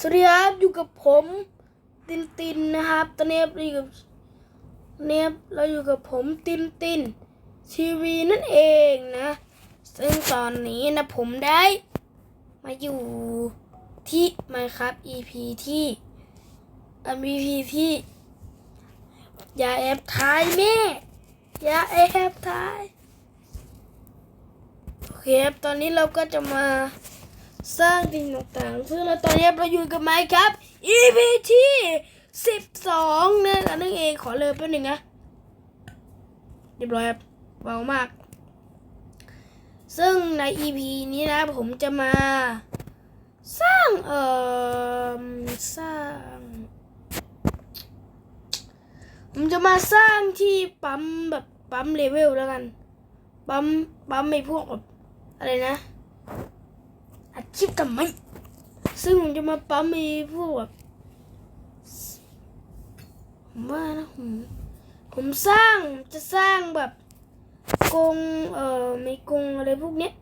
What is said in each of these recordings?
สวัสดีครับอยู่กับผมตินตินนะครับตอนนี้เราอยู่กับเนี่ยเราอยู่กับผมตินตินทีวีนั่นเองนะ ซึ่งตอนนี้นะผมได้มาอยู่ที่มาครับ EP ที่อะ EP ที่อย่าแอบถ่ายแม่ อย่าแอบถ่ายโอเคครับตอนนี้เราก็จะมา สร้างสิ่งต่างๆซึ่งเราตอนนี้เราอยู่กับไมค์ครับ EP ที่สิบสองนี่ยนั่นเองขอเลยแป๊บหนึงนะเรียบร้อยครับเบามาก ซึ่งใน EP นี้นะผมจะมา สร้างเอ่อสร้าง ผมจะมาสร้างที่ปั๊มแบบปั๊มเลเวลแล้วกัน ปั๊มปั๊มไม่พวกแบบอะไรนะ คลิปทำไมซึ่งผมจะมาปั๊มไอ้พวกแบบผมว่านะผมผมสร้างจะสร้างแบบกงเอ่อไม่กงอะไรพวกเนี้ย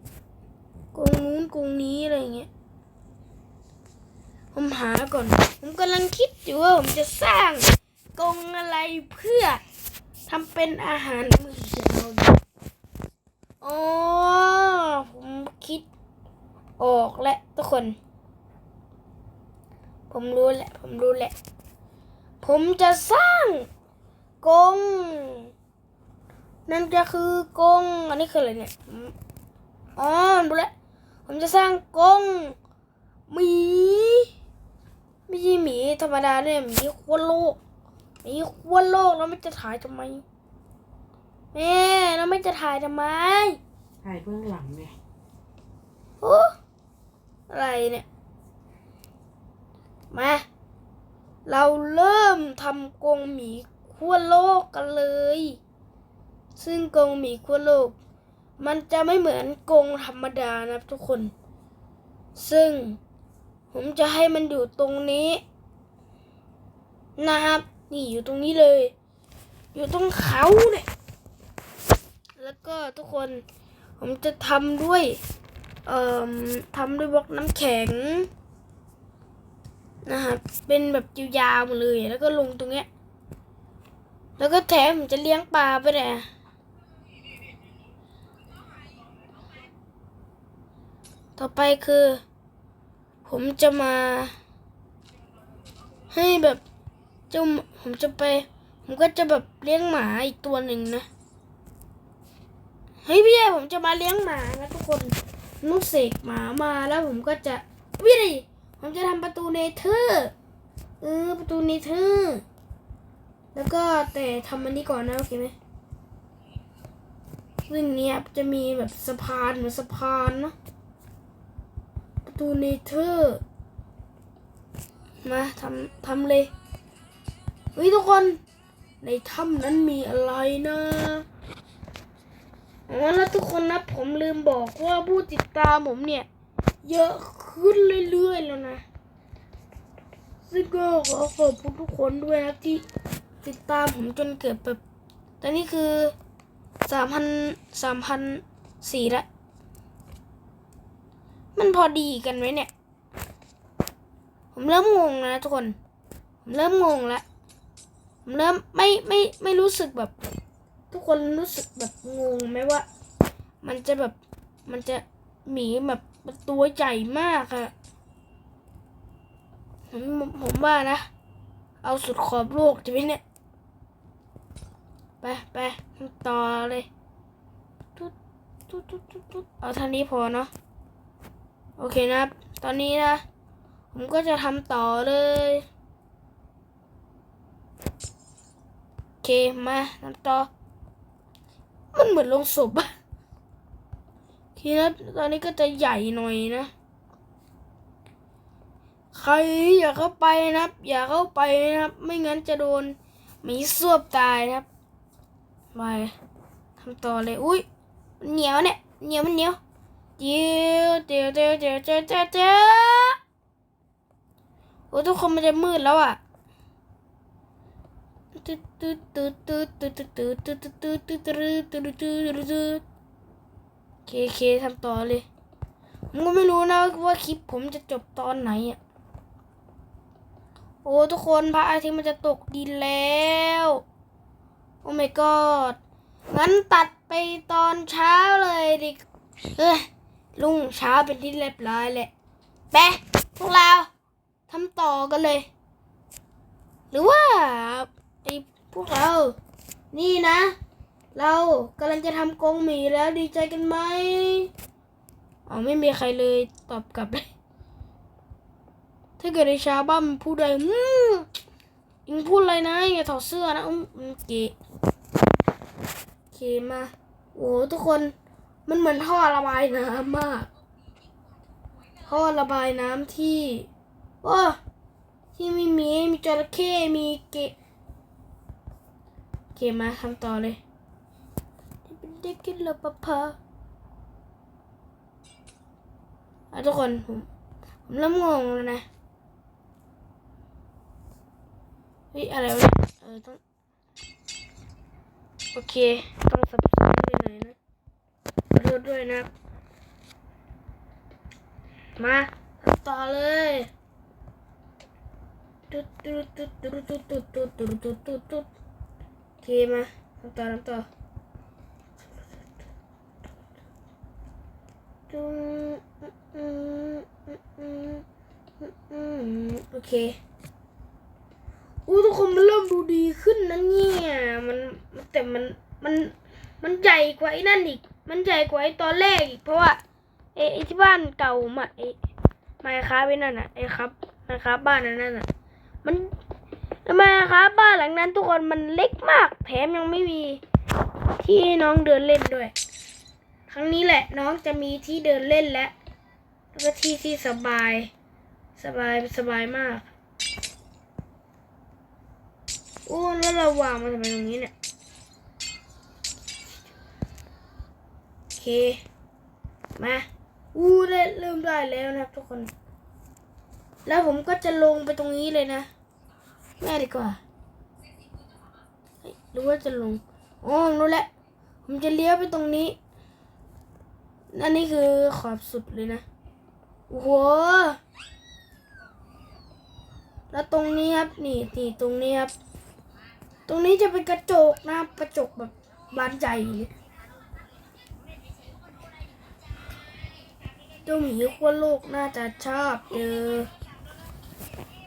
กงนู้นกงนี้อะไรเงี้ยผมหาก่อน ผมกำลังคิดอยู่ว่าผมจะสร้างกงอะไรเพื่อทำเป็นอาหารมื้อเช้าอ๋อ ออกและทุกคน ผมรู้แหละ ผมรู้แหละ ผมจะสร้างกรงนั่นก็คือกรงอันนี้คืออะไรเนี่ยอืมอ๋อรู้แล้ว ผมจะสร้างกรงหมี ไม่ใช่หมีธรรมดาเนี่ยหมีขั้วโลกหมีขั้วโลกแล้วไม่จะถ่ายทำไมแม่แล้วไม่จะถ่ายทำไม ถ่ายเบื้องหลังไงโอ้ อะไรเนี่ย มา เราเริ่มทำกงหมีขั้วโลกกันเลย ซึ่งกงหมีขั้วโลก มันจะไม่เหมือนกงธรรมดานะทุกคน ซึ่งผมจะให้มันอยู่ตรงนี้ นะครับ นี่อยู่ตรงนี้เลย อยู่ตรงเขาเนี่ย แล้วก็ทุกคน ผมจะทำด้วย เอ่อทำด้วยบล็อกน้ำแข็งนะครับเป็นแบบยาวๆหมดเลย แล้วก็ลงตรงเนี้ย แล้วก็แถมผมจะเลี้ยงปลาไปเลยอะต่อไปคือ ผมจะมา ให้แบบจะผมจะไป ผมก็จะแบบเลี้ยงหมาอีกตัวหนึ่งนะเฮ้ยพี่ใหญ่ผมจะมาเลี้ยงหมานะทุกคน นุกเสกหมามาแล้วผมก็จะพี่ดิผมจะทำประตูเนเธอร์เออประตูเนเธอร์แล้วก็แต่ทำอันนี้ก่อนนะโอเคไหมซึ่งเนี้ยจะมีแบบสะพานเหมือนสะพานเนอะประตูเนเธอร์มาทำทำเลยเฮ้ยทุกคนในถ้ำนั้นมีอะไรนะ อ๋อแล้วทุกคนนะผมลืมบอกว่าผู้ติดตามผมเนี่ย เยอะขึ้นเรื่อยๆแล้วนะซึ่งก็ขอขอบคุณทุกคนด้วยนะที่ติดตามผมจนเกิดแบบตอนนี้คือสามพันสามพันสี่ละ มันพอดีกันไหมเนี่ย ผมเริ่มงงแล้วนะทุกคน ผมเริ่มงงแล้วผมเริ่มไม่ไม่ไม่รู้สึกแบบ ทุกคนรู้สึกแบบงงไหมว่า มันจะแบบมันจะหมีแบบตัวใหญ่มากอะผมผมว่านะ เอาสุดขอบโลกจะไหมเนี่ย ไปไปต่อเลยตุ๊ดตุ๊ดตุ๊ดตุ๊ดตุ๊ดเอาเท่านี้พอเนาะโอเคนะครับ ตอนนี้นะ ผมก็จะทำต่อเลยโอเคมาทำต่อ มันเหมือนลงศพอะทีนะตอนนี้ก็จะใหญ่หน่อยนะ ใครอย่าเข้าไปนะครับ อย่าเข้าไปนะครับ ไม่งั้นจะโดนหมีสวบตายนะครับไปทำต่อเลยอุ้ยเหนียวเนี่ยเหนียวมันเหนียวเดียวเดียวเดียวเดียวเดี๋ยวเดี๋ยวเดี๋ยวโอ้ทุกคนมันจะมืดแล้วอะ ตึ๊ดตึ๊ดตึ๊ดตึ๊ดตึ๊ดตึ๊ดตึ๊ดตึ๊ดตึ๊ดตึ๊ดตึ๊ดตึ๊ดตึ๊ดเคเคทำต่อเลยผมก็ไม่รู้นะว่าคลิปผมจะจบตอนไหนอะโอ้ทุกคนพระอาทิตย์มันจะตกดินแล้ว โอ้ my god งั้นตัดไปตอนเช้าเลยดิเอ้ยลุงเช้าเป็นที่เรียบร้อยแหละไปพวกเราทำต่อกันเลย หรือว่า ไอ้พวกเรา นี่นะ เรากำลังจะทำกรงหมีแล้วดีใจกันไหมอ๋อไม่มีใครเลยตอบกลับเลย ถ้าเกิดในชาวบ้านมันพูดอะไรอืมอิงพูดอะไรนะอย่าถอดเสื้อนะอืมอืมเกะโอเคมาโอ้ทุกคนมันเหมือนท่อระบายน้ำมาก ท่อระบายน้ำที่โอ้ที่ไม่มีมีจระเข้มีเกะ มาทำต่อเลยเป็นเด็กกินละปะพาอะทุกคนผมผมเริ่มงงแล้วนะเฮ้ยอะไรวะเนี่ยเออต้องโอเคต้องสับสนไปหน่อยนะขอโทษด้วยนะครับมาทำต่อเลยตุ๊ดตุ๊ดตุ๊ดตุ๊ดตุ๊ดตุ๊ดตุ๊ดตุ๊ดตุ๊ดตุ๊ดตุ๊ดโอ เคมาทำต่อทำต่อจุ๊งอืมอืมอืมอืมอืมโอเคอู้ทุกคนมันเริ่มดูดีขึ้นนะเนี่ยมันแต่มันมันมันใหญ่กว่าไอ้นั่นอีก มันใหญ่กว่าไอ้ตอนแรกอีกเพราะว่าไอ้ไอ้ที่บ้านเก่ามาไอ้ไมค้าไว้นั่นน่ะไอ้ครับไมค้าบ้านนั้นน่ะ มัน ทำไมค้าบ้านหลังนั้นทุกคนมันเล็กมาก แถมยังไม่มีที่ให้น้องเดินเล่นด้วย ครั้งนี้แหละน้องจะมีที่เดินเล่นแล้วแล้วก็ที่ที่สบาย สบายสบายมากโอ้แล้วเราวางมันทำไมตรงนี้เนี่ยโอเค มาอู้ได้เริ่มได้แล้วนะทุกคน แล้วผมก็จะลงไปตรงนี้เลยนะ แม่ดีกว่าเฮ้ยหรือว่าจะลงอ๋อรู้แล้วผมจะเลี้ยวไปตรงนี้อันนี้คือขอบสุดเลยนะโอ้โหแล้วตรงนี้ครับนี่นี่ตรงนี้ครับ ตรงนี้จะเป็นกระจกนะกระจกแบบบานใหญ่เจ้าหมีขั้วโลกน่าจะชอบเจอ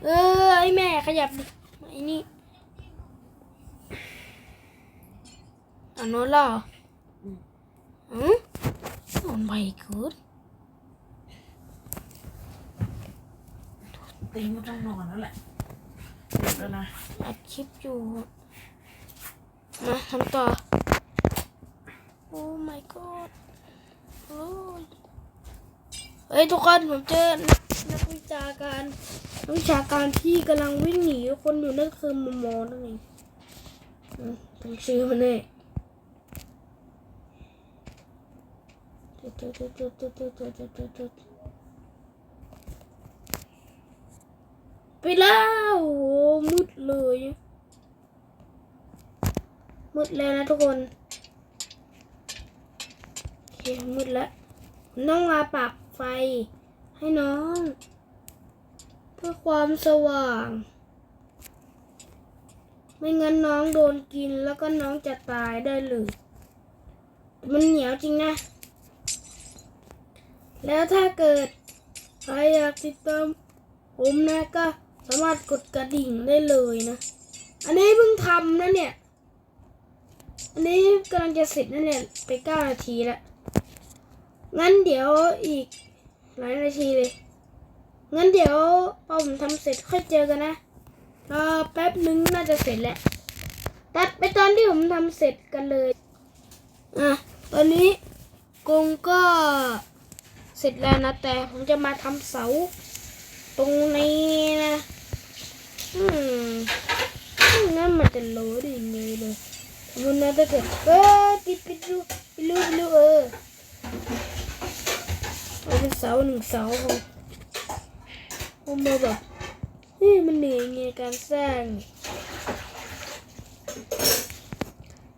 เออไอแม่ขยับดิ อ้นี่อันโน้นเหรออืมอ๋อไม่กูดตีนก็ต้องนอนแล้วแหละเดี๋ยวแล้วนะอัดคลิปอยู่มาทำต่อ โอ้ my god โอ้ยเฮ้ย ทุกคน ผมเจอนักนักวิชาการ นักวิชาการที่กำลังวิ่งหนีคนอยู่นั่นคือมอมอนั่นเองอืมผมชื่อมันเลยไปแล้วโอ้โหมืดเลย มืดแล้วนะทุกคนโอเคมืดแล้วผมต้องมาปักไฟให้น้อง เพื่อความสว่าง ไม่งั้นน้องโดนกินแล้วก็น้องจะตายได้เลยมันเหนียวจริงนะ แล้วถ้าเกิดใครอยากติดตามผมนะก็สามารถกดกระดิ่งได้เลยนะ อันนี้เพิ่งทำนะเนี่ย อันนี้กำลังจะเสร็จนะเนี่ยไปเก้านาทีแล้ว งั้นเดี๋ยวอีกหลายนาทีเลย งั้นเดี๋ยวพอผมทำเสร็จค่อยเจอกันนะรอแป๊บนึงน่าจะเสร็จแล้วตัดไปตอนที่ผมทำเสร็จกันเลยอะตอนนี้กรงก็เสร็จแล้วนะ แต่ผมจะมาทำเสา ตรงนี้นะอืมงั้นมันจะโลดยังไงเลยมันน่าจะเกิดเออปิดปิดดูปิดดูปิดดูเออเอาเป็นเสาหนึ่งเสาผม ผมมาแบบเฮ้ยมันเหนื่อยไงการสร้าง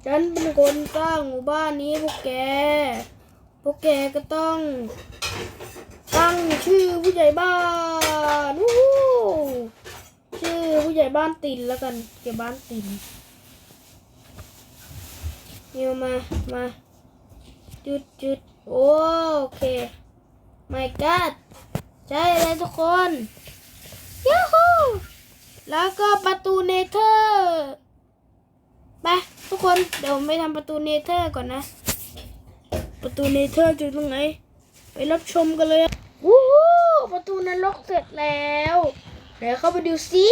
ฉันเป็นคนสร้างหมู่บ้านนี้พวกแก พวกแกก็ต้อง ตั้งชื่อผู้ใหญ่บ้านวู้ฮู้ชื่อบ้านตินแล้วกันเก็บบ้านตินนิวมา มาจุดจุดโอโอเค my god ใช่เลยทุกคนยูฮูแล้วก็ประตูเนเธอร์ไปทุกคนเดี๋ยวผมไปทำประตูเนเธอร์ก่อนนะ ประตูเนเธอร์อยู่ตรงไหน ไปรับชมกันเลยวู้ฮูประตูนรกเสร็จแล้วเดี๋ยวเข้าไปดูซิ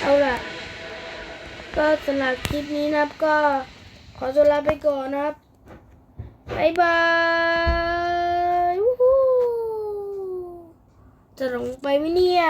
เอาล่ะ ก็สำหรับคลิปนี้นะครับก็ขอตัวลาไปก่อนนะครับบายบายวู้ฮู้ จะลงไปไหมเนี่ย